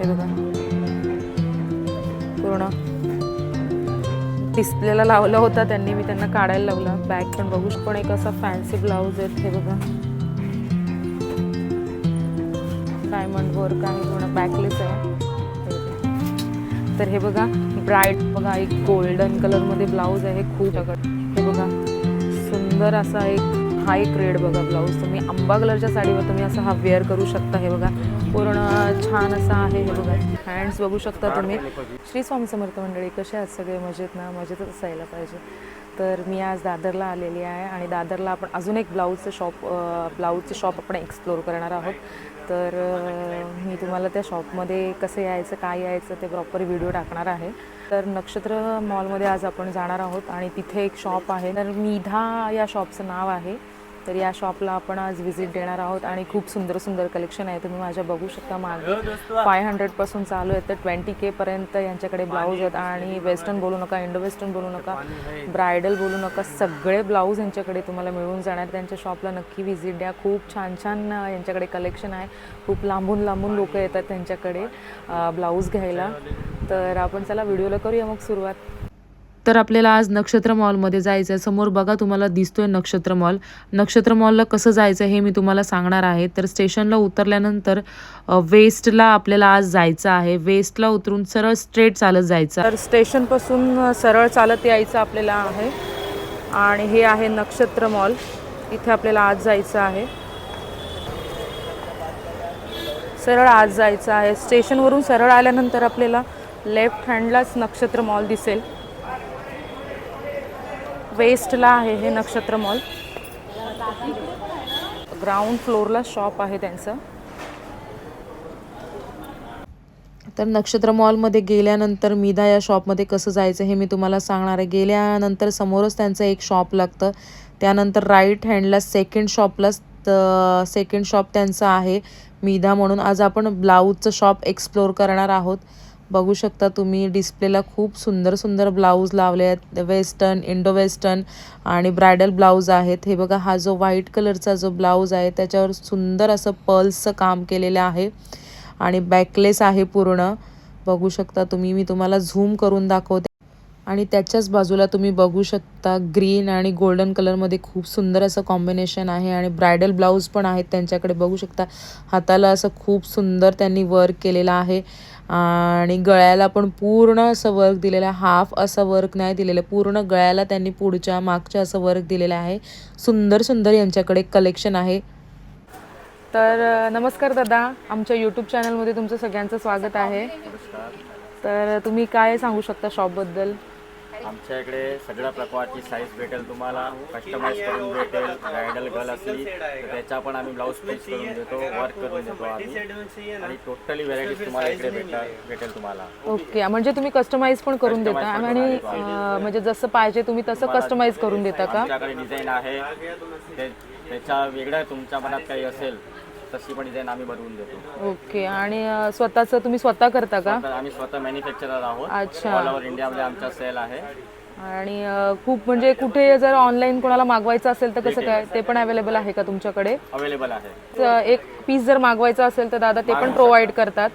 हे बघा. पूर्ण. डिस्प्लेला लावला होता त्यांनी मी त्यांना काढायला लावला. बॅग पण बघू पण एक असा फॅन्सी ब्लाऊज आहेत हे बघा. डायमंड वर्क आहे पूर्ण बॅकलेस आहे. तर हे बघा ब्राईट बघा एक गोल्डन कलरमध्ये ब्लाऊज आहे. खूप हे बघा. सुंदर असा एक हा एक रेड बघा ब्लाऊज तुम्ही आंबा कलरच्या साडीवर तुम्ही असा हा वेअर करू शकता हे बघा. पूर्ण छान असा आहे हे बघा. हँड्स बघू शकता तुम्ही. श्री स्वामी समर्थ मंडळी कसे आहात सगळे? मजेत ना? मजेतच असायला पाहिजे. तर मी आज दादरला आलेली आहे आणि दादरला आपण अजून एक ब्लाऊजचं शॉप ब्लाऊजचं शॉप आपण एक्सप्लोर करणार आहोत. तर मी तुम्हाला त्या शॉपमध्ये कसं यायचं काय यायचं ते प्रॉपर व्हिडिओ टाकणार आहे. तर नक्षत्र मॉलमध्ये आज आपण जाणार आहोत आणि तिथे एक शॉप आहे. तर मिधा या शॉपचं नाव आहे. तर या शॉपला आपण आज व्हिजिट देणार आहोत आणि खूप सुंदर सुंदर कलेक्शन आहे. तुम्ही माझ्या बघू शकता मागे. फाय हंड्रेडपासून चालू आहेत तर ट्वेंटी केपर्यंत यांच्याकडे ब्लाऊज आहेत आणि वेस्टर्न बोलू नका इंडो वेस्टर्न बोलू नका ब्रायडल बोलू नका सगळे ब्लाऊज यांच्याकडे तुम्हाला मिळून जाणार. त्यांच्या शॉपला नक्की व्हिजिट द्या. खूप छान छान यांच्याकडे कलेक्शन आहे. खूप लांबून लांबून लोक येतात त्यांच्याकडे ब्लाऊज घ्यायला. तर आपण चला व्हिडिओला करूया मग सुरुवात. तर आपल्याला आज नक्षत्र मॉलमध्ये जायचं आहे समोर बघा तुम्हाला दिसतोय नक्षत्र मॉल. नक्षत्र मॉलला कसं जायचं हे मी तुम्हाला सांगणार आहे. तर स्टेशनला उतरल्यानंतर वेस्टला आपल्याला आज जायचं आहे. वेस्टला उतरून सरळ स्ट्रेट चालत जायचं. तर स्टेशनपासून सरळ चालत यायचं आपल्याला आहे. आणि हे आहे नक्षत्र मॉल. इथे आपल्याला आज जायचं आहे. सरळ आज जायचं आहे. स्टेशनवरून सरळ आल्यानंतर आपल्याला लेफ्ट हँडलाच नक्षत्र मॉल दिसेल. वेस्टला आहे हे नक्षत्र मॉल. ग्राउंड फ्लोअरला शॉप आहे त्यांचं. तर नक्षत्र मॉलमध्ये गेल्यानंतर मिधा या शॉपमध्ये कसं जायचं हे मी तुम्हाला सांगणार आहे. गेल्यानंतर समोरच त्यांचं एक शॉप लागतं. त्यानंतर राईट हँडला सेकंड शॉपला सेकंड शॉप त्यांचं आहे. मिधा म्हणून आज आपण ब्लाऊजचं शॉप एक्सप्लोर करणार आहोत. बघू शकता तुम्ही डिस्प्लेला खूप सुंदर सुंदर ब्लाऊज लावले आहेत. वेस्टर्न इंडो वेस्टर्न आणि ब्रायडल ब्लाऊज आहेत. हे बघा हा जो व्हाईट कलरचा जो ब्लाऊज आहे त्याच्यावर सुंदर असं पर्ल्सचं काम केलेलं आहे. आणि बॅकलेस आहे पूर्ण. बघू शकता तुम्ही मी तुम्हाला झूम करून दाखवते. आणि त्याच्याच बाजूला तुम्ही बघू शकता ग्रीन आणि गोल्डन कलरमध्ये खूप सुंदर असं कॉम्बिनेशन आहे आणि ब्रायडल ब्लाऊज पण आहेत त्यांच्याकडे. बघू शकता हाताला असं खूप सुंदर त्यांनी वर्क केलेलं आहे. आणि गळ्याला पण पूर्ण असं वर्क दिलेलं आहे. हाफ असं वर्क नाही दिलेलं. पूर्ण गळ्याला त्यांनी पुढच्या मागच्या असं वर्क दिलेलं आहे. सुंदर सुंदर यांच्याकडे कलेक्शन आहे. तर नमस्कार दादा. आमच्या यूट्यूब चॅनलमध्ये तुमचं सगळ्यांचं स्वागत आहे. तर तुम्ही काय सांगू शकता शॉपबद्दल आमच्या इकडे सगळ्या प्रकारची साईज भेटेल तुम्हाला. कस्टमाइज करून भेटेल. ब्रायडल गर्ल असली तर त्याचा पण आम्ही ब्लाऊज स्टिच करून देतो वर्क करून देतो आम्ही. आणि टोटली व्हेरायटीज तुम्हाला इकडे भेटेल भेटेल तुम्हाला. ओके म्हणजे तुम्ही कस्टमाइज पण करून देता. आणि अ, म्हणजे जसं पाहिजे तुम्ही तसं कस्टमाइज करून देता का? आमच्याकडे डिझाईन आहे. ते त्याच्या वेगळ्या तुमच्या मनात काही असेल तशी पण डिझाईन आम्ही बनवून देतो. ओके आणि अ, स्वतःचं तुम्ही स्वतः करता का? तर आम्ही स्वतः मॅन्युफॅक्चरर आहोत. अच्छा. ऑल ओव्हर इंडियामध्ये आमचा सेल आहे. आणि अ, खूप म्हणजे कुठे जर ऑनलाईन कोणाला मागवायचं असेल तर कसं काय? ते पण अवेलेबल आहे का तुमच्याकडे? अवेलेबल आहे. तर एक पीस जर मागवायचं असेल तर दादा ते पण प्रोव्हाइड करतात.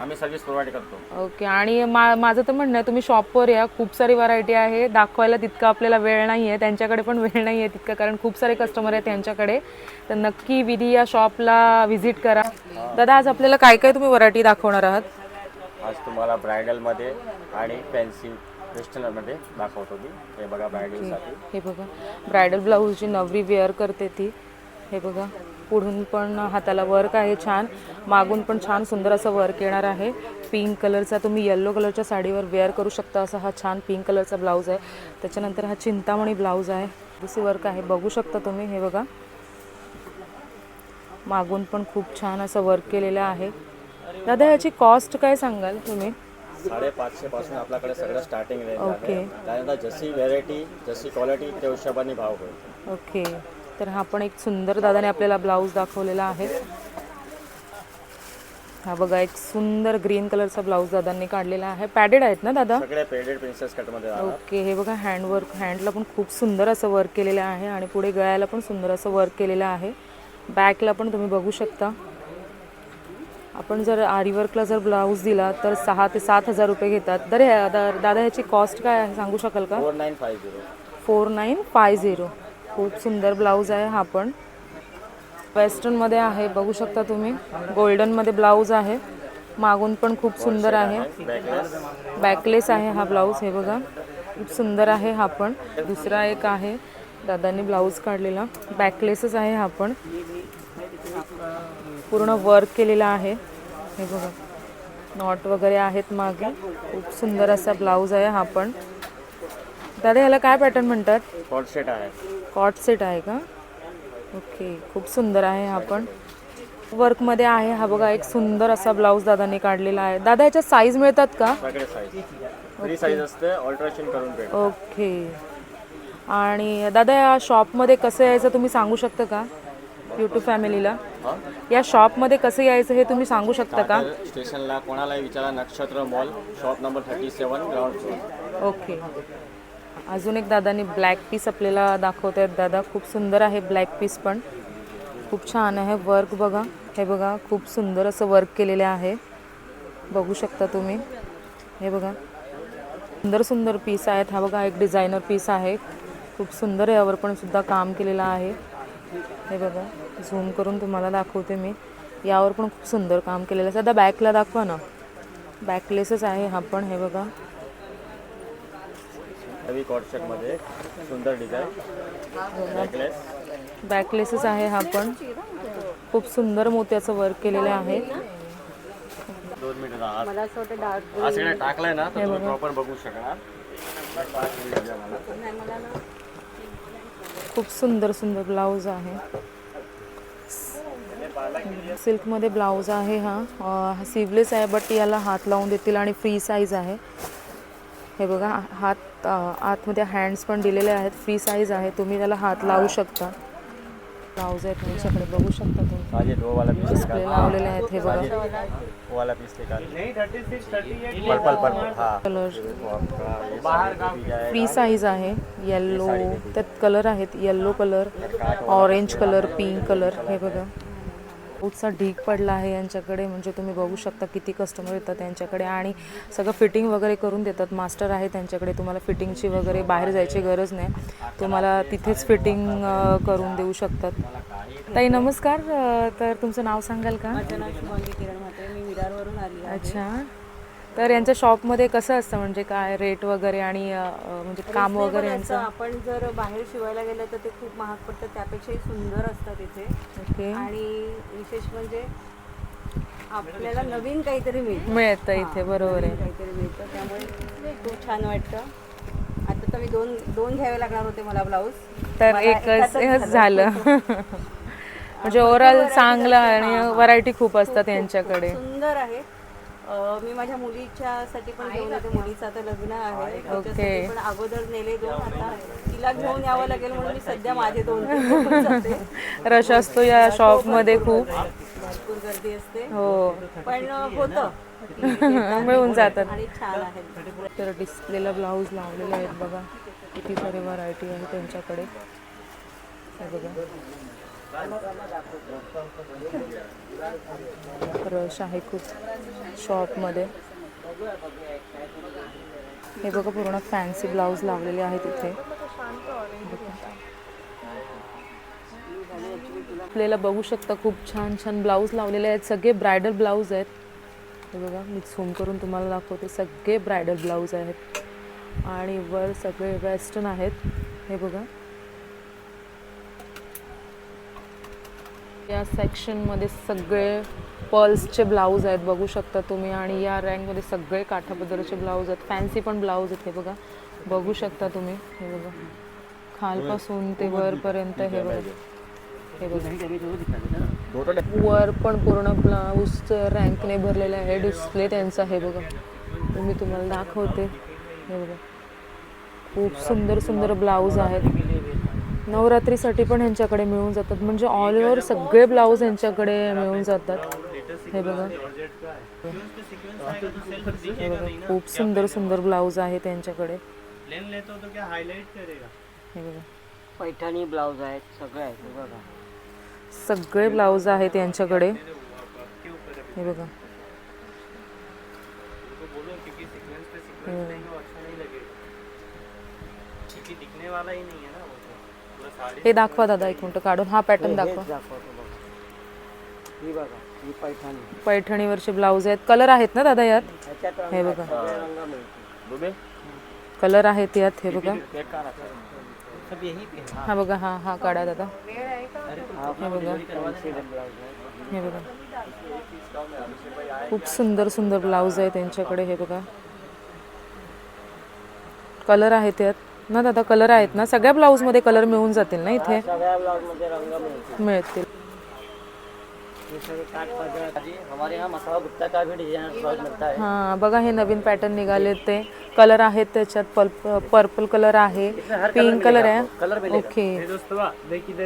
आम्ही सर्व्हिस प्रोव्हाइड करतो. ओके आणि मा माझं तर म्हणणं आहे तुम्ही शॉपवर या. खूप सारी व्हरायटी आहे. दाखवायला तितकं आपल्याला वेळ नाही आहे त्यांच्याकडे पण वेळ नाही आहे तितकं कारण खूप सारे कस्टमर आहेत त्यांच्याकडे. तर नक्की विधी या शॉपला व्हिजिट करा. दादा आज आपल्याला काय काय तुम्ही व्हरायटी दाखवणार आहात? आज तुम्हाला ब्रायडलमध्ये आणि फॅन्सी वेस्टर्नमध्ये दाखवतो मी. हे बघा ब्रायडलसाठी हे बघा. ब्रायडल ब्लाऊज जी नवरी वेअर करते ती. हे बघा. पुढून पण हाताला वर्क आहे छान. मागून पण छान सुंदर असं वर्क येणार आहे. पिंक कलरचा तुम्ही येल्लो कलरच्या साडीवर वेअर करू शकता असा हा छान पिंक कलरचा ब्लाऊज आहे. त्याच्यानंतर हा चिंतामणी ब्लाऊज आहे. दुसरी वर्क आहे. बघू शकता तुम्ही हे बघा. मागून पण खूप छान असं वर्क केलेलं आहे. दादा याची कॉस्ट काय सांगाल तुम्ही? साडेपाचशे पासून आपल्याकडे सगळं स्टार्टिंग रेंज ओके. त्यानंतर जशी व्हेरायटी जशी क्वालिटी त्या हिशोबाने भाव होईल. ओके तर हा पण एक सुंदर दादाने आपल्याला ब्लाऊज दाखवलेला आहे. हा बघा एक सुंदर ग्रीन कलरचा ब्लाऊज दादांनी काढलेला आहे. पॅडेड आहेत ना दादा? ओके हे बघा हँडवर्क हँडला पण खूप सुंदर असं वर्क केलेलं आहे आणि पुढे गळ्याला पण सुंदर असं वर्क केलेलं आहे. बॅकला पण तुम्ही बघू शकता. आपण जर आरी वर्कला जर ब्लाऊज दिला तर सहा ते सात हजार रुपये घेतात. तर दादा ह्याची कॉस्ट काय आहे? सांगू शकाल का? Four nine five zero. Four nine five zero. खूप सुंदर ब्लाऊज आहे हा पण. वेस्टर्नमध्ये आहे बघू शकता तुम्ही. गोल्डनमध्ये ब्लाऊज आहे. मागून पण खूप सुंदर आहे. बॅकलेस आहे हा ब्लाऊज हे बघा. खूप सुंदर आहे हा पण. दुसरा एक आहे दादांनी ब्लाऊज काढलेला. बॅकलेसच आहे हा पण. पूर्ण वर्क केलेला आहे. हे बघा. नॉट वगैरे आहेत मागे. खूप सुंदर असा ब्लाऊज आहे हा पण. दादा ह्याला काय पॅटर्न म्हणतात? आहे. कॉट सेट आहे का? ओके खूप सुंदर आहे हा पण. वर्कमध्ये आहे हा बघा एक सुंदर असा ब्लाऊज दादांनी काढलेला आहे. दादा ह्याच्यात साईज मिळतात का? ओके. आणि दादा या शॉपमध्ये कसं यायचं तुम्ही सांगू शकता का? यूट्यूब फॅमिलीला या शॉपमध्ये कसं यायचं हे तुम्ही सांगू शकता का? स्टेशनला कोणालाही विचारा Nakshatra mall shop number thirty seven ground floor okay. अजून एक दादानी ब्लॅक पीस आपल्याला दाखवत आहेत दादा खूप सुंदर आहे ब्लॅक पीस पण. खूप छान आहे वर्क बघा. हे बघा खूप सुंदर असं वर्क केलेले आहे. बघू शकता तुम्ही. हे बघा. सुंदर सुंदर पीस आहेत. हा बघा एक डिझायनर पीस आहे. खूप सुंदर यावर पण सुद्धा काम केलेलं आहे. हे बघा झूम करून तुम्हाला दाखवते मी. यावर पण खूप सुंदर काम केलेलं आहे. सध्या बॅकला दाखवा ना. बॅकलेसच आहे हा पण. हे बघा. हेवी कॉट सेटमध्ये सुंदर डिझाईन बॅकलेस बॅकलेसच आहे हा पण. खूप सुंदर मोत्याचं वर्क केलेलं आहे. दोन मिनिट मला असं वाटतं डार्क असं टाकलाय ना तर तुम्ही प्रॉपर बघू शकणार. पाच मिनिट द्या मला. खूप सुंदर सुंदर ब्लाऊज आहे. सिल्कमध्ये ब्लाऊज आहे हा. सिवलेस आहे बट याला हात लावून देतील आणि फ्री साईज आहे. हे बघा हात आतमध्ये हँड्स पण दिलेले आहेत. फ्री साईज आहे. तुम्ही त्याला हात लावू शकता. ब्लाऊज आहे तुमच्याकडे. बघू शकता तुम्ही. साजे दो वाला पीस डिस्प्ले लावलेले आहेत हे बघा. हा. कलर. फ्री साईज आहे. येल्लो त्यात कलर आहेत. Yellow colour orange colour pink colour हे बघा. खूपसा ढीक पडला आहे यांच्याकडे. म्हणजे तुम्ही बघू शकता किती कस्टमर येतात त्यांच्याकडे आणि सगळं फिटिंग वगैरे करून देतात. मास्टर आहे त्यांच्याकडे. तुम्हाला फिटिंगची वगैरे बाहेर जायची गरज नाही. तुम्हाला तिथेच फिटिंग करून देऊ शकतात. ताई नमस्कार. तर तुमचं नाव सांगाल का? माझं नाव किरण मी विरारवरून आली अच्छा. तर यांच्या शॉपमध्ये कसं असतं? म्हणजे काय रेट वगैरे आणि म्हणजे काम वगैरे असतं. यांचं? आपण जर बाहेर शिवायला गेलं तर ते खूप महाग पडतं त्यापेक्षाही सुंदर असतात इथे. ओके. आणि विशेष म्हणजे आपल्याला नवीन काहीतरी मिळतं. मिळतं इथे बरोबर आहे. काहीतरी मिळतं त्यामुळे खूप छान वाटतं. आता तर मी दोन दोन घ्यावे लागणार होते मला ब्लाऊज. तर एकच झालं. म्हणजे ओव्हरऑल चांगलं आणि व्हरायटी खूप असतात यांच्याकडे. सुंदर आहे. मी माझ्या मुलीच्यासाठी पण घेऊन येते. मुलीचं आता लग्न आहे. त्याच्यासाठी पण अगोदर नेले दोन. आता तिला घेऊन यावं लागेल म्हणून मी सध्या माझे दोन. रश असतो या शॉपमध्ये खूप भरपूर गर्दी असते. हो. पण होतं. मिळून जातात आणि छान आहे. तर डिस्प्लेला ब्लाऊज लावलेले आहेत बघा. किती सारे व्हरायटी आहे त्यांच्याकडे. हे बघा. रश आहे खूप शॉपमध्ये. हे बघा पूर्ण फॅन्सी ब्लाऊज लावलेले आहेत इथे. आपल्याला बघू शकता खूप छान छान ब्लाऊज लावलेले आहेत. सगळे ब्रायडल ब्लाऊज आहेत. हे बघा मी झूम करून तुम्हाला दाखवते. सगळे ब्रायडल ब्लाऊज आहेत. आणि वर सगळे वेस्टर्न आहेत. हे बघा. या सेक्शनमध्ये सगळे पर्ल्सचे ब्लाऊज आहेत बघू शकता तुम्ही. आणि या रँकमध्ये सगळे काठापदराचे ब्लाऊज आहेत. फॅन्सी पण ब्लाऊज आहेत हे बघा. बघू शकता तुम्ही. हे बघा. खालपासून ते वरपर्यंत हे बघा. हे बघा. वर पण पूर्ण ब्लाऊजचं रँकने भरलेलं आहे. डिस्प्ले त्यांचा हे बघा. मी तुम्हाला दाखवते. हे बघा. खूप सुंदर सुंदर ब्लाऊज आहेत. नवरात्रीसाठी पण ह्यांच्याकडे मिळून जातात. म्हणजे ऑल ओव्हर सगळे ब्लाऊज ह्यांच्याकडे मिळून जातात. हे बघा. हे बघा खूप सुंदर सुंदर ब्लाऊज आहे त्यांच्याकडे हे बघा. पैठणी ब्लाऊज आहेत सगळे आहेत हे बघा. सगळे ब्लाऊज आहेत यांच्याकडे हे बघा. बोलो क्योंकि सीक्वेंस पे सीक्वेंस नहीं वो अच्छा नहीं लगेगा क्योंकि दिखने वाला ही नहीं है ना वो तो। हे दाखवा दादा एक मिनिट काढून. हा पॅटर्न दाखवा. ही बघा ही पैठणी. पैठणीवरचे ब्लाऊज आहेत. कलर आहेत ना दादा यात? ह्याच्यात हे बघा. रंग मिळतील. दुबे कलर आहेत यात हे बघा? सब यही पे है हा बघा हा हा काढा दादा. हा हे बघा. आहे हे बघा. खूप सुंदर सुंदर ब्लाऊज आहे त्यांच्याकडे हे बघा. कलर आहेत यात. ना दादा कलर आहेत ना. सगळ्या ब्लाऊजमध्ये कलर मिळून जातील ना इथे? सगळ्या ब्लाउजमध्ये रंग मिळतील. मिळतील. ये सगळे काठ पदर जी हमारे यहाँ मसाला गुप्ता का भी डिजाइन ब्लाउज मिलता है. हा बघा हे नवीन पॅटर्न निघाले ते. कलर आहेत त्याच्यात. पर्प पर्पल कलर आहे. पिंक कलर आहे. ओके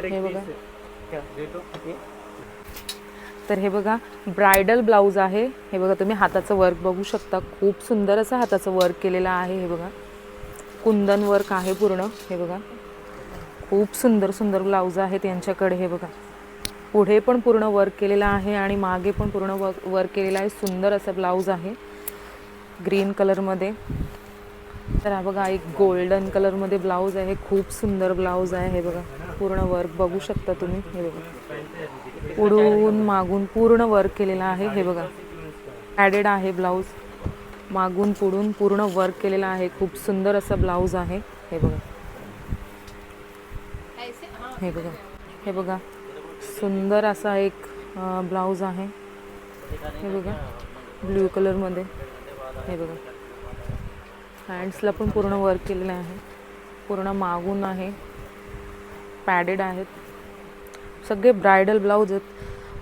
हे बघा तर हे बघा. ब्रायडल ब्लाऊज आहे. हे बघा तुम्ही हाताचं वर्क बघू शकता. खूप सुंदर असं हाताचं वर्क केलेलं आहे हे बघा. कुंदन वर्क आहे पूर्ण? हे बघा. खूप सुंदर सुंदर ब्लाऊज आहेत यांच्याकडे हे बघा. पुढे पण पूर्ण वर्क केलेलं आहे आणि मागे पण पूर्ण वर्क वर्क केलेलं आहे. सुंदर असं ब्लाऊज आहे. ग्रीन कलरमध्ये तर हा बघा एक गोल्डन कलरमध्ये ब्लाऊज आहे. खूप सुंदर ब्लाऊज आहे हे बघा. पूर्ण वर्क बघू शकता तुम्ही हे बघा. पुढून मागून पूर्ण वर्क केलेलं आहे हे बघा. ॲडेड आहे ब्लाऊज मागून पुढून पूर्ण वर्क केलेला आहे. खूप सुंदर असं ब्लाऊज आहे. हे बघा. हे बघा. हे बघा. सुंदर असा एक ब्लाऊज आहे. हे बघा. ब्ल्यू कलरमध्ये हे बघा. हँड्सला पण पूर्ण वर्क केलेलं आहे. पूर्ण मागून आहे. पॅडेड आहेत. सगळे ब्रायडल ब्लाऊज आहेत.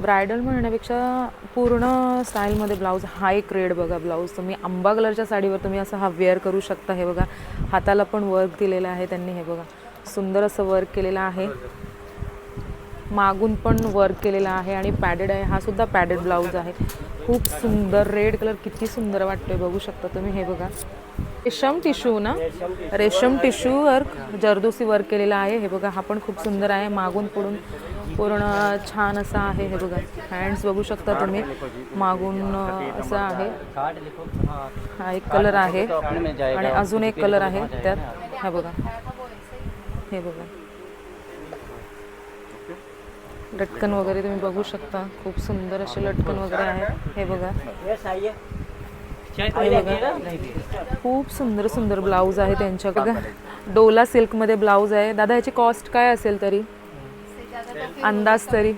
ब्रायडल म्हणण्यापेक्षा पूर्ण स्टाईलमध्ये ब्लाऊज हा एक रेड बघा ब्लाऊज. तुम्ही आंबा कलरच्या साडीवर तुम्ही असं हा वेअर करू शकता. हे बघा हाताला पण वर्क दिलेलं आहे त्यांनी हे बघा. सुंदर असं वर्क केलेलं आहे. मागून पण वर्क केलेला आहे आणि पॅडेड आहे. हा सुद्धा पॅडेड ब्लाऊज आहे. खूप सुंदर रेड कलर किती सुंदर वाटतोय बघू शकता तुम्ही हे बघा. रेशम टिश्यू ना? रेशम टिश्यू वर्क जरदोसी वर्क केलेला आहे. हे बघा हा पण खूप सुंदर आहे. मागून पुढून पूर्ण छान असा आहे हे बघा. हँड्स बघू शकता तुम्ही. मागून असं आहे. हा एक कलर आहे. आणि अजून एक कलर आहे त्यात. हा बघा. हे बघा. लटकन वगैरे तुम्ही बघू शकता. खूप सुंदर असे लटकन वगैरे आहे. हे बघा. हे बघा. खूप सुंदर सुंदर ब्लाऊज आहे त्यांच्या बघा डोला सिल्कमध्ये ब्लाऊज आहे. दादा ह्याची कॉस्ट काय असेल तरी? अंदाज तरी.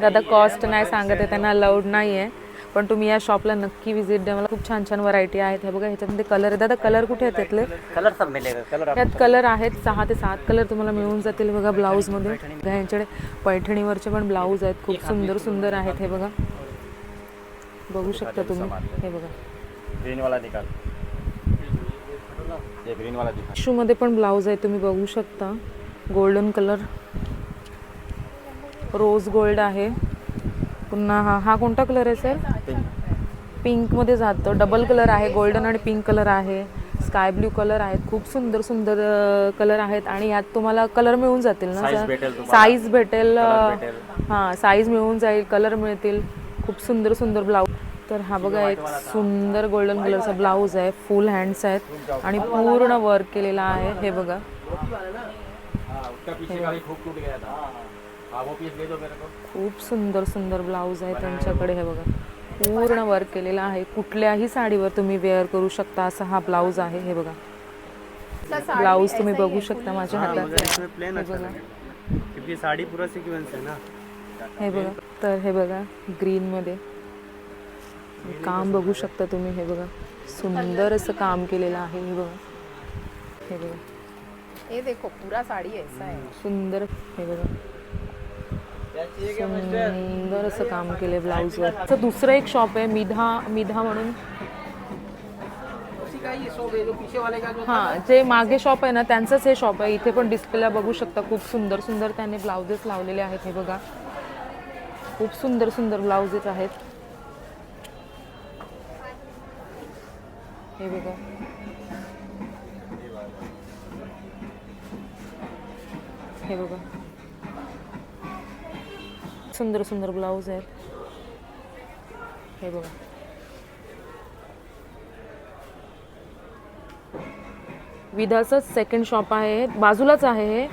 दादा कॉस्ट नाही सांगत आहे त्यांना अलाउड नाही आहे पण तुम्ही या शॉपला नक्की व्हिजिट द्या. मला खूप छान छान व्हरायटी आहेत. हे बघा ह्याच्यामध्ये कलर आहे. दादा कलर कुठे आहेत त्यातले कलर सब मिलेगा कलर त्यात कलर आहेत सहा ते सात कलर तुम्हाला मिळून जातील बघा ब्लाऊजमध्ये बघा ह्यांच्याकडे पैठणीवरचे पण ब्लाऊज आहेत. खूप सुंदर सुंदर आहेत हे बघा. बघू शकता तुम्ही. हे बघा. ग्रीन वाला निकाल. ये ग्रीन वाला दिखा टिश्यूमध्ये पण ब्लाऊज आहे तुम्ही बघू शकता. गोल्डन कलर रोज गोल्ड आहे. पुन्हा हा हा कोणता कलर आहे सर पिंकमध्ये जातं. डबल कलर आहे गोल्डन आणि पिंक कलर आहे. स्काय ब्ल्यू कलर आहेत. खूप सुंदर सुंदर कलर आहेत. आणि यात तुम्हाला कलर मिळून जातील ना सर. साईज भेटेल. हां साईज मिळून जाईल कलर मिळतील. खूप सुंदर सुंदर ब्लाऊज तर हा बघा एक सुंदर गोल्डन कलरचा ब्लाऊज आहे. फुल हँड्स आहेत. आणि पूर्ण वर्क केलेला आहे. हे बघा. हाँ हाँ खूप सुंदर सुंदर ब्लाऊज आहे त्यांच्याकडे हे बघा. पूर्ण वर्क केलेला आहे. कुठल्याही साडीवर तुम्ही वेअर करू शकता असा हा ब्लाऊज आहे हे बघा. ब्लाऊज तुम्ही बघू शकता माझ्या हातात. इसमें प्लेन अच्छा लगेगा क्योंकि साड़ी पूरा सीक्वेंस है ना. हे बघा. तर हे बघा ग्रीनमध्ये काम बघू शकता तुम्ही हे बघा. सुंदर असं काम केलेलं आहे हे बघा. हे बघा. ये देखो पूरा साड़ी ऐसा है सुंदर हे बघा. सुंदर असं काम केलंय ब्लाऊजवर असं दुसरं एक शॉप आहे मिधा मिधा म्हणून. हां जे मागे शॉप आहे ना त्यांचंच हे शॉप आहे. इथे पण डिस्प्लेला बघू शकता खूप सुंदर सुंदर त्याने ब्लाउजेस लावलेले आहेत हे बघा. खूप सुंदर सुंदर ब्लाउजेस आहेत. हे बघा. हे बघा. सुंदर सुंदर ब्लाऊज आहेत. हे बघा. विधाचं सेकंड शॉप आहे. बाजूलाच आहे हे.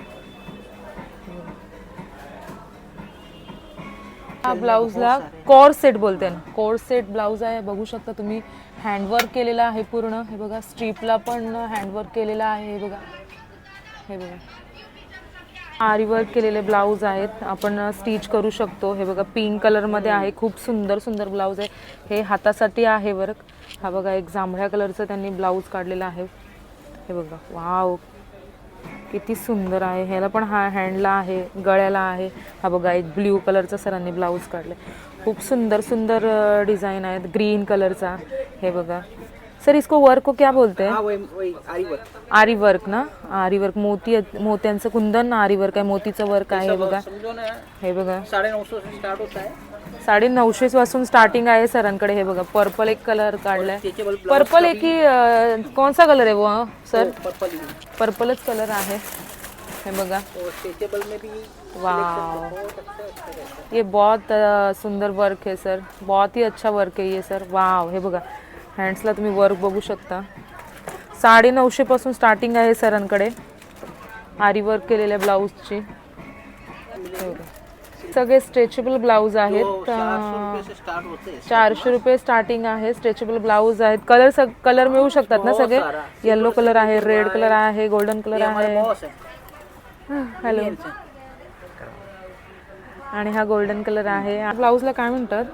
हा ब्लाऊजला कॉर सेट बोलते ना. कॉर सेट ब्लाऊज आहे. बघू शकता तुम्ही. हँडवर्क केलेला आहे पूर्ण. हे बघा स्ट्रीपला पण हँडवर्क केलेला आहे. हे बघा. हे बघा. आरीवर्क केलेले ब्लाऊज आहेत. आपण स्टिच करू शकतो. हे बघा पिंक कलरमध्ये आहे. खूप सुंदर सुंदर ब्लाऊज आहे. हे हातासाठी आहे वर्क हा बघा एक जांभळ्या कलरचं त्यांनी ब्लाऊज काढलेला आहे. हे बघा वाव किती सुंदर आहे. ह्याला पण हा हँडला आहे गळ्याला आहे. हा बघा एक ब्ल्यू कलरचा सरांनी ब्लाऊज काढले खूप सुंदर सुंदर डिझाईन आहेत. ग्रीन कलरचा हे बघा. सर इसको वर्क को क्या बोलते हैं? हाँ वही वही आरी वर्क आरी वर्क ना? आरी वर्क मोती मोत्यांचं कुंदन ना आरी वर्क आहे मोतीचं वर्क आहे हे बघा. हे बघा साढ़े नौ सौ से स्टार्ट होता है साडे नऊशे पासून स्टार्टिंग आहे सरांकडे हे बघा. पर्पल एक कलर काढलाय. पर्पल एक ही अं, कौन सा कलर है वो सर पर्पल ही. पर्पलच कलर आहे. हे बघा. स्ट्रेचेबल में भी वाह है ये बहुत सुंदर वर्क है सर. बहुत ही अच्छा वर्क है ये सर. वाव हे बघा. हँड्सला तुम्ही वर्क बघू शकता. साडे नऊशेपासून स्टार्टिंग आहे सरांकडे. आरी वर्क केलेल्या ब्लाऊजची हे. सगळे स्ट्रेचेबल ब्लाऊज आहेत. हैं चारशे रुपये स्टार्टिंग आहे स्ट्रेचेबल ब्लाऊज आहेत. कलर सग कलर मिळू शकतात ना सगळे? सारा. येल्लो कलर आहे रेड कलर आहे गोल्डन कलर आहे. है हॅलो आणि हा गोल्डन कलर आहे. ब्लाऊजला काय म्हणतात?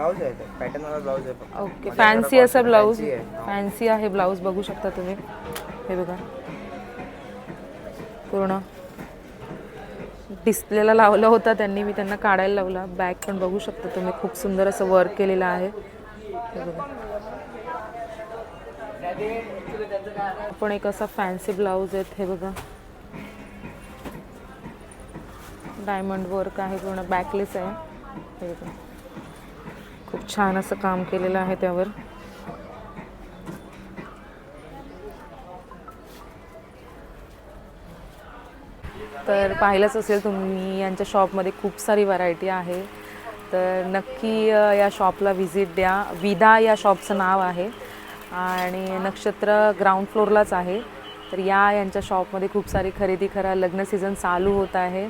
ब्लाउज आहे पॅटर्न वाला ब्लाउज आहे ओके फॅन्सी असा ब्लाऊज फॅन्सी आहे. ब्लाऊज बघू शकता तुम्ही. हे बघा. पूर्ण. डिस्प्लेला लावला होता त्यांनी मी त्यांना काढायला लावला. बॅग पण बघू शकता तुम्ही. खूप सुंदर असं वर्क केलेलं आहे. हे बघा. पण एक असा फॅन्सी ब्लाऊज आहेत हे बघा. डायमंड वर्क आहे पूर्ण बॅकलेस आहे. हे बघा. खूप छान असं काम केलेलं आहे त्यावर. तर पाहिलंच असेल तुम्ही यांच्या शॉपमध्ये खूप सारी व्हरायटी आहे. तर नक्की या शॉपला व्हिजिट द्या. विदा या शॉपचं नाव आहे. आणि नक्षत्र ग्राउंड फ्लोअरलाच आहे. तर या यांच्या शॉपमध्ये खूप सारी खरेदी करा. लग्न सीझन चालू होत आहे.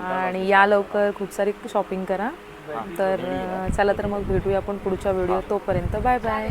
आणि या लवकर खूप सारी शॉपिंग करा. तर चला तर मग भेटूया आपण पुढच्या व्हिडिओ तोपर्यंत. Bye bye.